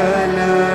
i color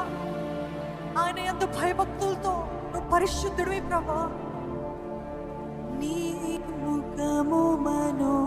ప్రభా. ఆయన ఎందు భయభక్తులతో నువ్వు పరిశుద్ధుడివి ప్రభా. నీ ముఖము మనో